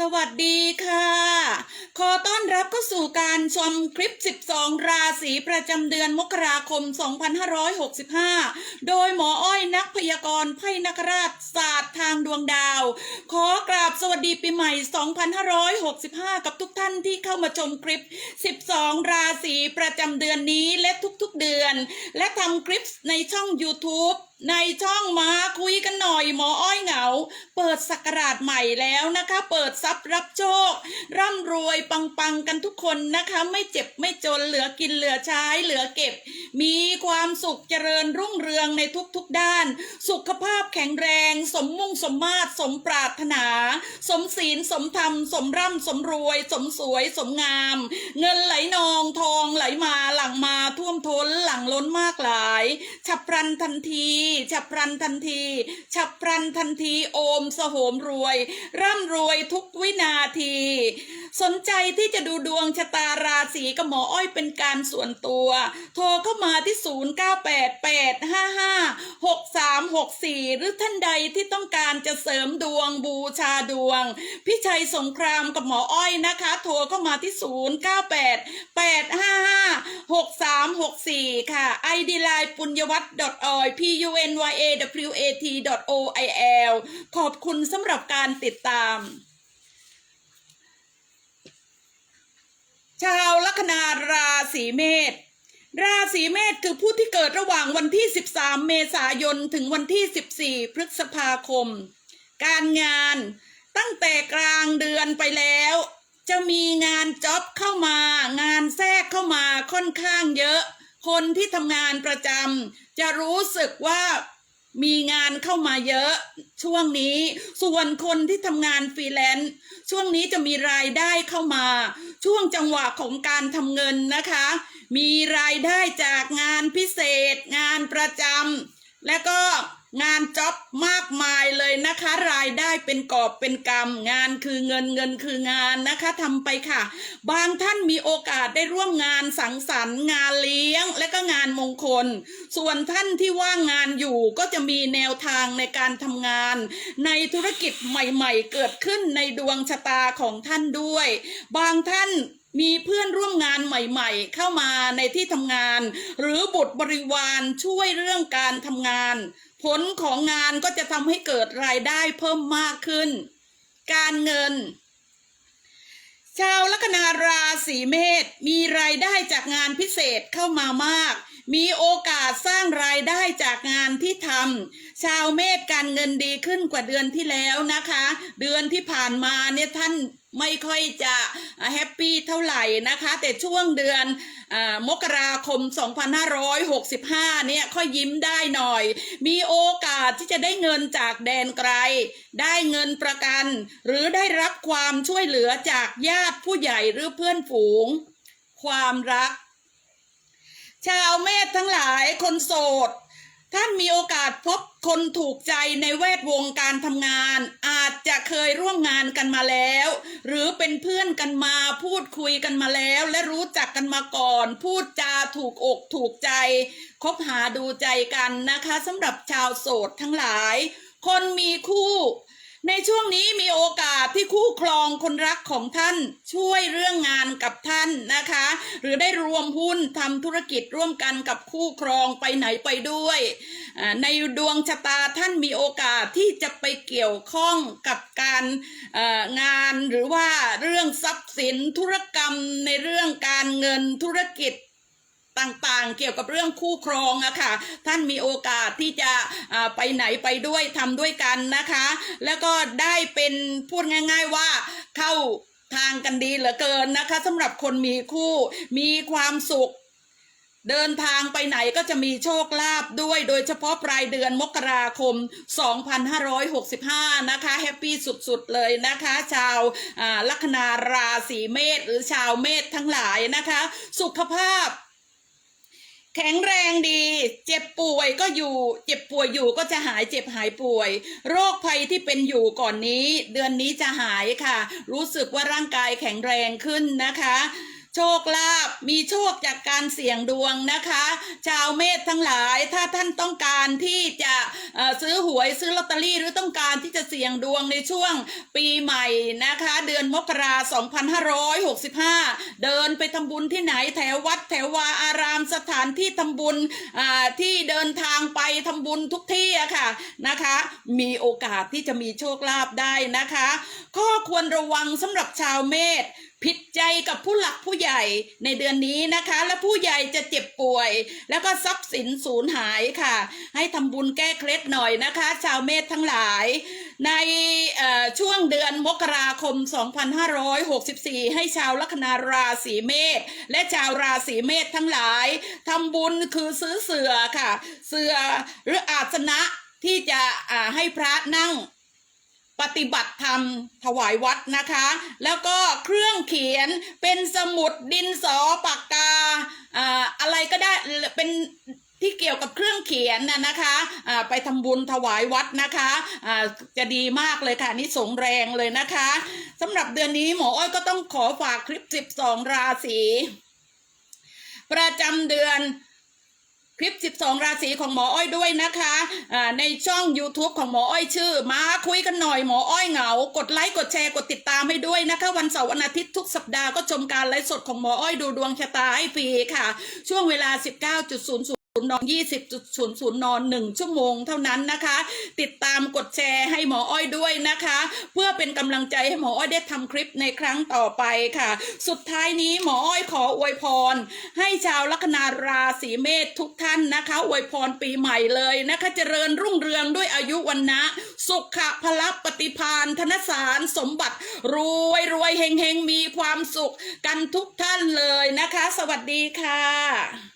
สวัสดีค่ะ ขอต้อนรับเข้าสู่การชมคลิป 12 ราศีประจำเดือนมกราคม 2565 โดยหมออ้อยนักพยากรณ์ไพ่นักราชศาสตร์ทางดวงดาว ขอกราบสวัสดีปีใหม่ 2565 กับทุกท่านที่เข้ามาชมคลิป 12 ราศีประจำเดือนนี้และทุกๆเดือน และทำคลิปในช่อง YouTube ในช่องมาคุยกันหน่อยหมออ้อยเหงา เปิดสักราชใหม่แล้วนะคะ เปิดทรัพย์รับโชค ร่ำรวยปังๆกันทุกคนนะคะ ไม่เจ็บไม่จนเหลือกินเหลือใช้เหลือเก็บ มีความสุขเจริญรุ่งเรืองในทุกๆด้าน สุขภาพแข็งแรง สมมุ่งสมมาตรสมปรารถนา สมศีลสมธรรม สมร่ำสมรวย สมสวยสมงาม เงินไหลนองทองไหลมาหลังมาท่วมท้นหลังล้นมากหลายฉับพลันทันทีฉับพลันทันทีฉับพลันทันทีโอมสโหมรวย ร่ำรวยทุกวินาที สนใจที่จะดูดวงชะตาราศีกับหมออ้อยเป็นการส่วนตัว โทรเข้ามาที่ 0988556364 หรือท่านใดที่ต้องการจะเสริมดวงบูชาดวงพี่ชัยสงครามกับหมออ้อยนะคะ โทรเข้ามาที่ 0988556364 ค่ะ ID line ปุญญวัฒน์ .oil p u n y a w a t o i l ขอบคุณสำหรับการติดตาม ชาวลัคนาราศีเมษราศีเมษคือผู้ที่เกิดระหว่างวันที่ 13 เมษายน ถึงวันที่ 14 พฤษภาคม การงานตั้งแต่กลางเดือนไปแล้ว จะมีงานจ็อบเข้ามางานแทรกเข้ามาค่อนข้างเยอะ คนที่ทำงานประจำจะรู้สึกว่ามีงานเข้ามาเยอะช่วงนี้ ส่วนคนที่ทำงานฟรีแลนซ์ช่วงนี้จะมีรายได้เข้ามา ช่วงจังหวะของการทำเงินนะคะ มีรายได้จากงานพิเศษ งานประจำและก็ งานจ็อบมากมายเลยนะคะ รายได้เป็นกอบเป็นกำงานคือเงินเงินคืองานนะคะทำไปค่ะ บางท่านมีโอกาสได้ร่วมงานสังสรรค์งานเลี้ยง และก็งานมงคล ส่วนท่านที่ว่างงานอยู่ก็จะมีแนวทางในการทำงาน ในธุรกิจใหม่ๆ เกิดขึ้นในดวงชะตาของท่านด้วย บางท่านมีเพื่อนร่วมงานใหม่ๆ เข้ามาในที่ทำงาน หรือบุตรบริวารช่วยเรื่องการทำงาน ผลของงานก็จะทำให้เกิดรายได้เพิ่มมากขึ้น การเงิน ชาวลัคนาราศีเมษมีรายได้จากงานพิเศษเข้ามามาก มีโอกาสสร้างรายได้จากงานที่ทำชาวเมษการเงินดีขึ้นกว่าเดือนที่แล้วนะคะ เดือนที่ผ่านมาเนี่ยท่านไม่ค่อยจะแฮปปี้เท่าไหร่นะคะ แต่ช่วงเดือนอมกราคม 2565 เนี่ยค่อยยิ้มได้หน่อย มีโอกาสที่จะได้เงินจากแดนไกล ได้เงินประกัน หรือได้รับความช่วยเหลือจากญาติผู้ใหญ่หรือเพื่อนฝูง ความรัก ชาวเมษทั้งหลายคนโสด ท่านมีโอกาสพบคนถูกใจในแวดวงการทำงาน อาจจะเคยร่วมงานกันมาแล้ว หรือเป็นเพื่อนกันมาพูดคุยกันมาแล้ว และรู้จักกันมาก่อน พูดจาถูกอกถูกใจ คบหาดูใจกันนะคะสำหรับชาวโสดทั้งหลาย คนมีคู่ ในช่วงนี้มีโอกาสที่คู่ครองคนรักของท่านช่วยเรื่องงานกับท่านนะคะ หรือได้รวมหุ้นทำธุรกิจร่วมกันกับคู่ครองไปไหนไปด้วย ในดวงชะตาท่านมีโอกาสที่จะไปเกี่ยวข้องกับการงานหรือว่าเรื่องทรัพย์สินธุรกรรมในเรื่องการเงินธุรกิจ ต่างๆ เกี่ยวกับเรื่องคู่ครองอะค่ะ ท่านมีโอกาสที่จะไปไหนไปด้วยทำด้วยกันนะคะ แล้วก็ได้เป็นพูดง่าย ๆว่าเข้าทางกันดีเหลือเกินนะคะสำหรับคนมีคู่มีความสุขเดินทางไปไหนก็จะมีโชคลาภด้วยโดยเฉพาะปลายเดือนมกราคม 2565 นะคะ แฮปปี้สุดๆเลยนะคะ ชาวลัคนาราศีเมษหรือชาวเมษทั้งหลายนะคะ สุขภาพ แข็งแรงดี เจ็บป่วยก็อยู่ เจ็บป่วยอยู่ก็จะหายเจ็บหายป่วย โรคภัยที่เป็นอยู่ก่อนนี้ เดือนนี้จะหายค่ะ รู้สึกว่าร่างกายแข็งแรงขึ้นนะคะ โชคลาภมีโชคจากการเสี่ยงดวงนะคะ ชาวเมษทั้งหลายถ้าท่านต้องการที่จะซื้อหวยซื้อลอตเตอรี่หรือต้องการที่จะเสี่ยงดวงในช่วงปีใหม่นะคะ เดือนมกราคม2565เดินไปทำบุญที่ไหนแถววัดแถววาอารามสถานที่ทำบุญที่เดินทางไปทำบุญทุกที่อะค่ะนะคะ มีโอกาสที่จะมีโชคลาภได้นะคะ ข้อควรระวังสำหรับชาวเมษ ผิดใจกับผู้หลักผู้ใหญ่ในเดือนนี้นะคะ และผู้ใหญ่จะเจ็บป่วย แล้วก็ทรัพย์สินสูญหายค่ะ ให้ทำบุญแก้เคล็ดหน่อยนะคะ ชาวเมษทั้งหลาย ในช่วงเดือนมกราคม 2564 ให้ชาวลัคนาราศีเมษและชาวราศีเมษทั้งหลายทำบุญคือซื้อเสือค่ะ เสือหรืออาสนะที่จะให้พระนั่ง ปฏิบัติธรรมถวายวัดนะคะ แล้วก็เครื่องเขียนเป็นสมุดดินสอปากกาอ่าอะไรก็ได้เป็นที่เกี่ยวกับเครื่องเขียนน่ะนะคะอ่าไปทำบุญถวายวัดนะคะอ่าจะดีมากเลยค่ะนี่สงแรงเลยนะคะสำหรับเดือนนี้หมออ้อยก็ต้องขอฝากคลิป 12 ราศีประจำเดือน คลิป 12 ราศีของหมออ้อยด้วยนะคะะในช่อง YouTube ของหมออ้อยชื่อ มาคุยกันหน่อยหมออ้อยเหงา กดไลค์กดแชร์กดติดตามให้ด้วยนะคะ วันเสาร์วันอาทิตย์ทุกสัปดาห์ก็ชมการไลฟ์สดของหมออ้อยดูดวงชะตาให้ฟรีค่ะ ช่วงเวลา 19.00 นอน20.00นอน1ชั่วโมงเท่านั้นนะคะ ติดตามกดแชร์ให้หมออ้อยด้วยนะคะ เพื่อเป็นกำลังใจให้หมออ้อยได้ทำคลิปในครั้งต่อไปค่ะ สุดท้ายนี้หมออ้อยขออวยพร ให้ชาวลัคนาราศีเมษทุกท่านนะคะอวยพรปีใหม่เลยนะคะ เจริญรุ่งเรืองด้วยอายุวันนะสุขะพละปฏิพานธนสารสมบัติ รวยรวยเฮงเฮงมีความสุขกันทุกท่านเลยนะคะ สวัสดีค่ะ